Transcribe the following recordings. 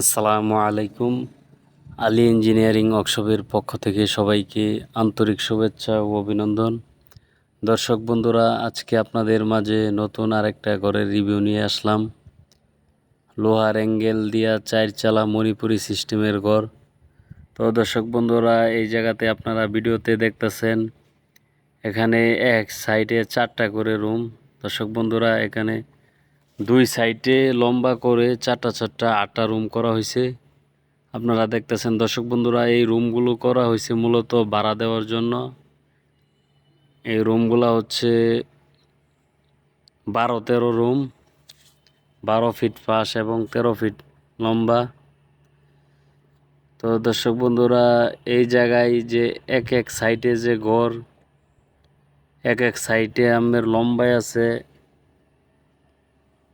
আসসালামু আলাইকুম। আলী ইঞ্জিনিয়ারিং ওয়ার্কশপের পক্ষ থেকে সবাইকে আন্তরিক শুভেচ্ছা ও অভিনন্দন। দর্শক বন্ধুরা, আজকে আপনাদের মাঝে নতুন আরেকটা ঘরের রিভিউ নিয়ে আসলাম। লোহার অ্যাঙ্গেল দিয়া চার চালা মণিপুরি সিস্টেমের ঘর। তো দর্শক বন্ধুরা, এই জায়গাতে আপনারা ভিডিওতে দেখতেছেন, এখানে এক সাইডে চারটা করে রুম। দর্শক বন্ধুরা, এখানে দুই সাইডে লম্বা করে চারটা চারটা আটটা রুম করা হয়েছে। আপনারা দেখতেছেন দর্শক বন্ধুরা, এই রুমগুলো করা হয়েছে মূলত ভাড়া দেওয়ার জন্য। এই রুমগুলো হচ্ছে বারো তেরো রুম, বারো ফিট পাশ এবং তেরো ফিট লম্বা। তো দর্শক বন্ধুরা, এই জায়গায় যে এক এক সাইডে যে ঘর, এক এক সাইডে আমের লম্বায় আছে।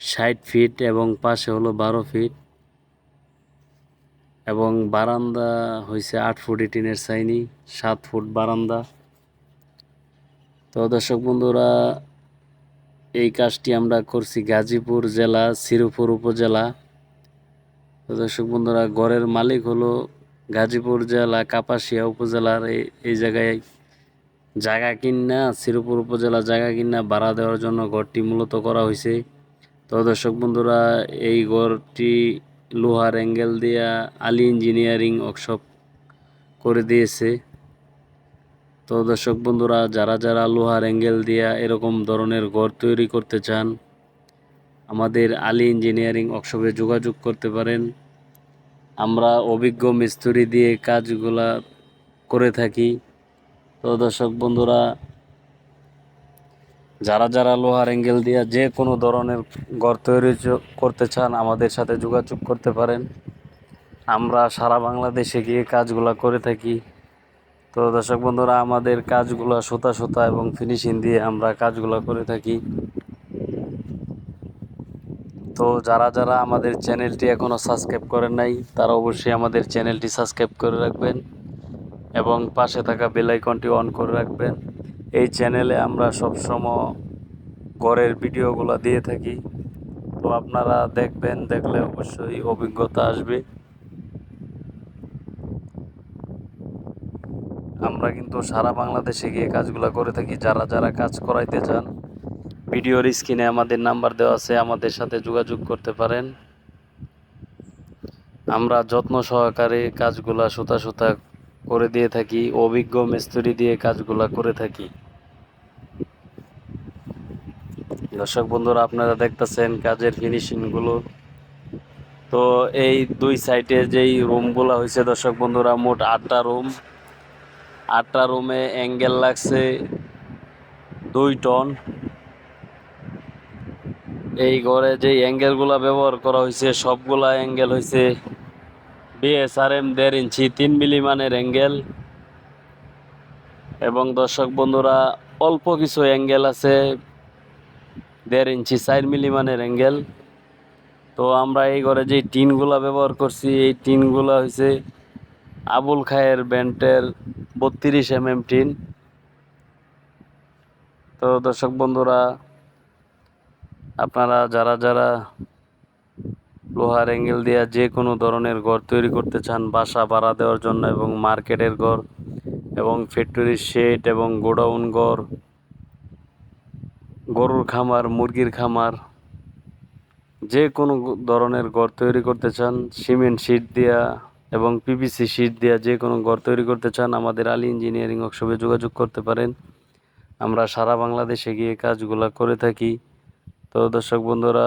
ষাট ফিট এবং পাশে হলো বারো ফিট এবং বারান্দা হয়েছে আট ফুট টিনের সাইনি, সাত ফুট বারান্দা। তো দর্শক বন্ধুরা, এই কাজটি আমরা করছি গাজীপুর জেলা শ্রীপুর উপজেলা। তো দর্শক বন্ধুরা, ঘরের মালিক হলো গাজীপুর জেলা, কাপাসিয়া উপজেলার এই এই জায়গায় জায়গা কিনা শ্রীপুর উপজেলা জায়গা কিনা, ভাড়া দেওয়ার জন্য ঘরটি মূলত করা হয়েছে তো দর্শক বন্ধুরা, এই ঘরটি লোহার অ্যাঙ্গেল দিয়া আলী ইঞ্জিনিয়ারিং ওয়ার্কশপ করে দিয়েছে। তো দর্শক বন্ধুরা, যারা যারা লোহার অ্যাঙ্গেল দিয়া এরকম ধরনের ঘর তৈরি করতে চান, আমাদের আলী ইঞ্জিনিয়ারিং ওয়ার্কশপে যোগাযোগ করতে পারেন। আমরা অভিজ্ঞ মিস্ত্রি দিয়ে কাজগুলা করে থাকি। তো দর্শক বন্ধুরা যারা যারা লোহার অ্যাঙ্গেল দিয়ে যে কোনো ধরনের ঘর তৈরি করতে চান, আমাদের সাথে যোগাযোগ করতে পারেন। আমরা সারা বাংলাদেশে গিয়ে কাজগুলো করে থাকি। তো দর্শক বন্ধুরা, আমাদের কাজগুলো সুতা সুতা এবং ফিনিশিং দিয়ে আমরা কাজগুলো করে থাকি। তো যারা যারা আমাদের চ্যানেলটি এখনও সাবস্ক্রাইব করেন নাই, তারা অবশ্যই আমাদের চ্যানেলটি সাবস্ক্রাইব করে রাখবেন এবং পাশে থাকা বেল আইকনটি অন করে রাখবেন। এই চ্যানেলে আমরা সবসময় ঘরের ভিডিওগুলো দিয়ে থাকি। তো আপনারা দেখবেন, দেখলে অবশ্যই অভিজ্ঞতা আসবে। আমরা কিন্তু সারা বাংলাদেশে গিয়ে কাজগুলো করে থাকি। যারা যারা কাজ করাইতে চান, ভিডিওর স্ক্রিনে আমাদের নাম্বার দেওয়া আছে, আমাদের সাথে যোগাযোগ করতে পারেন। আমরা যত্ন সহকারে কাজগুলা সুতা সুতা করে দিয়ে থাকি, অভিজ্ঞ মিস্ত্রি দিয়ে কাজগুলা করে থাকি। দর্শক বন্ধুরা, আপনারা দেখতেছেন কাজের ফিনিশিংগুলো তো এই দুই সাইডে যেই রুমগুলো হয়েছে দর্শক বন্ধুরা, মোট আটটা রুম আটটা রুমে অ্যাঙ্গেল লাগছে দুই টন এই ঘরে যে অ্যাঙ্গেলগুলো ব্যবহার করা হয়েছে সবগুলা অ্যাঙ্গেল হয়েছে বিএসআরএম দেড় ইঞ্চি, তিন মিলি মানের অ্যাঙ্গেল এবং দর্শক বন্ধুরা, অল্প কিছু অ্যাঙ্গেল আছে, দেড় ইঞ্চি, চার মিলি মানের অ্যাঙ্গেল তো আমরা এই ঘরে যে টিনগুলা ব্যবহার করছি, এই টিনগুলা হয়েছে আবুল খায়ের ব্যান্ডের বত্রিশ এম এম টিন। তো দর্শক বন্ধুরা, আপনারা যারা যারা লোহার অ্যাঙ্গেল দেওয়া যে কোনো ধরনের ঘর তৈরি করতে চান, বাসা ভাড়া দেওয়ার জন্য এবং মার্কেটের ঘর এবং ফ্যাক্টরির শেড এবং গোডাউন ঘর, গরুর খামার, মুরগির খামার, যে কোনো ধরনের ঘর তৈরি করতে চান, সিমেন্ট শিট দেওয়া এবং পিভিসি শিট দেওয়া যে কোনো ঘর তৈরি করতে চান, আমাদের আলী ইঞ্জিনিয়ারিং ওয়ার্কশপে যোগাযোগ করতে পারেন। আমরা সারা বাংলাদেশে গিয়ে কাজগুলো করে থাকি। তো দর্শক বন্ধুরা